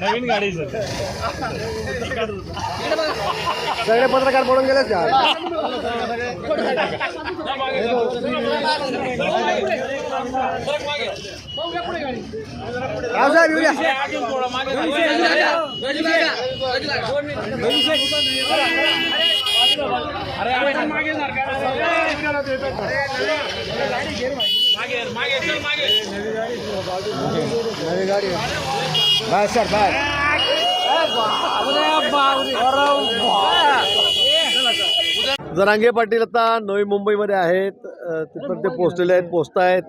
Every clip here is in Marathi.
नवीन गाडी सर. सगळे पत्रकार पडून गेलेच का? रावसाहेब येऊ द्या. नवी गाडी bye sir bye Jarange Patil आता नवी मुंबईमध्ये आहेत तिथं ते पोहोचलेले आहेत पोचत आहेत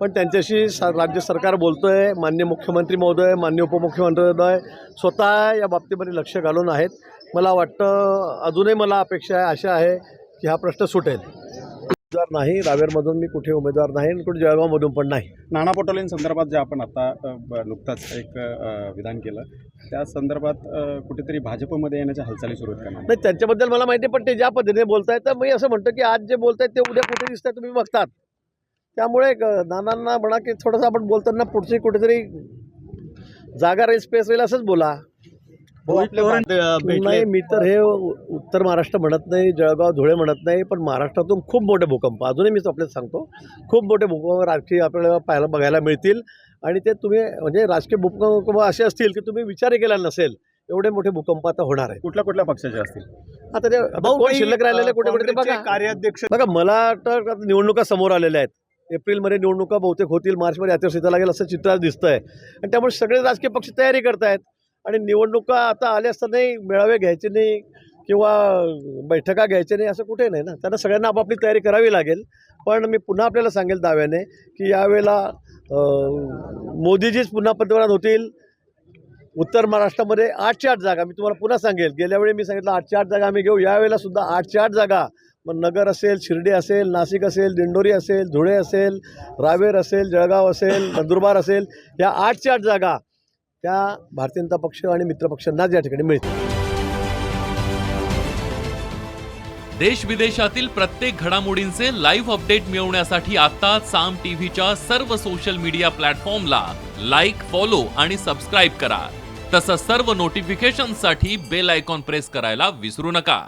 पण त्यांच्याशी स राज्य सरकार बोलतोय मान्य मुख्यमंत्री महोदय मान्य उपमुख्यमंत्री महोदय स्वतः या बाबतीमध्ये लक्ष घालून आहेत मला वाटतं अजूनही मला अपेक्षा आहे आशा आहे की हा प्रश्न सुटेल. उमेदवार नाही रावेरमधून मी कुठे उमेदवार नाही आणि कुठे जळगावमधून पण नाही. नाना पटोलेंसंदर्भात जे आपण आता ब- नुकताच एक अ, विधान केलं त्या संदर्भात अ, कुठेतरी भाजपमध्ये येण्याच्या हालचाली सुरू आहेत का नाना? नाही त्यांच्याबद्दल मला माहिती आहे, पण ते ज्या पद्धतीने बोलतायत तर मी असं म्हणतो की आज जे बोलतायत ते उद्या कुठे दिसतात तुम्ही बघतात. त्यामुळे नानांना म्हणा की थोडंसं आपण बोलताना पुढची कुठेतरी जागा राहील स्पेस राहील असंच बोला. नाही मी तर हे उत्तर महाराष्ट्र म्हणत नाही जळगाव धुळे म्हणत नाही पण महाराष्ट्रातून खूप मोठे भूकंप. अजूनही मी आपल्याला सांगतो खूप मोठे भूकंप राजकीय आपल्याला पाहायला बघायला मिळतील. आणि ते तुम्ही म्हणजे राजकीय भूकंप असे असतील की तुम्ही विचारही केला नसेल एवढे मोठे भूकंप आता होणार आहे कुठल्या कुठल्या पक्षाचे असतील? आता ते कोण शिल्लक राहिलेले कुठे कुठे बघा. कार्याध्यक्ष बघा मला तर निवडणुका समोर आलेल्या आहेत. एप्रिलमध्ये निवडणुका बहुतेक होतील मार्चमध्ये आचारसंहिता लागेल असं चित्र दिसतंय. आणि त्यामुळे सगळे राजकीय पक्ष तयारी करतायत. आणि निवडणुका आता आल्या असतानाही मेळावे घ्यायचे नाही किंवा बैठका घ्यायच्या नाही असं कुठे नाही ना. त्यांना सगळ्यांना आपापली तयारी करावी लागेल. पण मी पुन्हा आपल्याला सांगेल दाव्याने की यावेळेला मोदीजीच पुन्हा पंतप्रधान होतील. उत्तर महाराष्ट्रामध्ये आठशे आठ जागा. मी तुम्हाला पुन्हा सांगेल गेल्या वेळी मी सांगितलं आठशे आठ जागा आम्ही घेऊ. यावेळेला सुद्धा आठशे आठ जागा. मग नगर असेल शिर्डी असेल नाशिक असेल दिंडोरी असेल धुळे असेल रावेर असेल जळगाव असेल नंदुरबार असेल या आठशे आठ जागा त्या भारतीय जनता पक्ष आणि मित्रपक्षांनाच या ठिकाणी मिळतील. देश विदेशातील प्रत्येक घडामोडींचे लाईव्ह अपडेट मिळवण्यासाठी आता साम टीव्हीच्या सर्व सोशल मीडिया प्लॅटफॉर्मला लाईक फॉलो आणि सबस्क्राईब करा. तसंच सर्व नोटिफिकेशनसाठी बेल आयकॉन प्रेस करायला विसरू नका.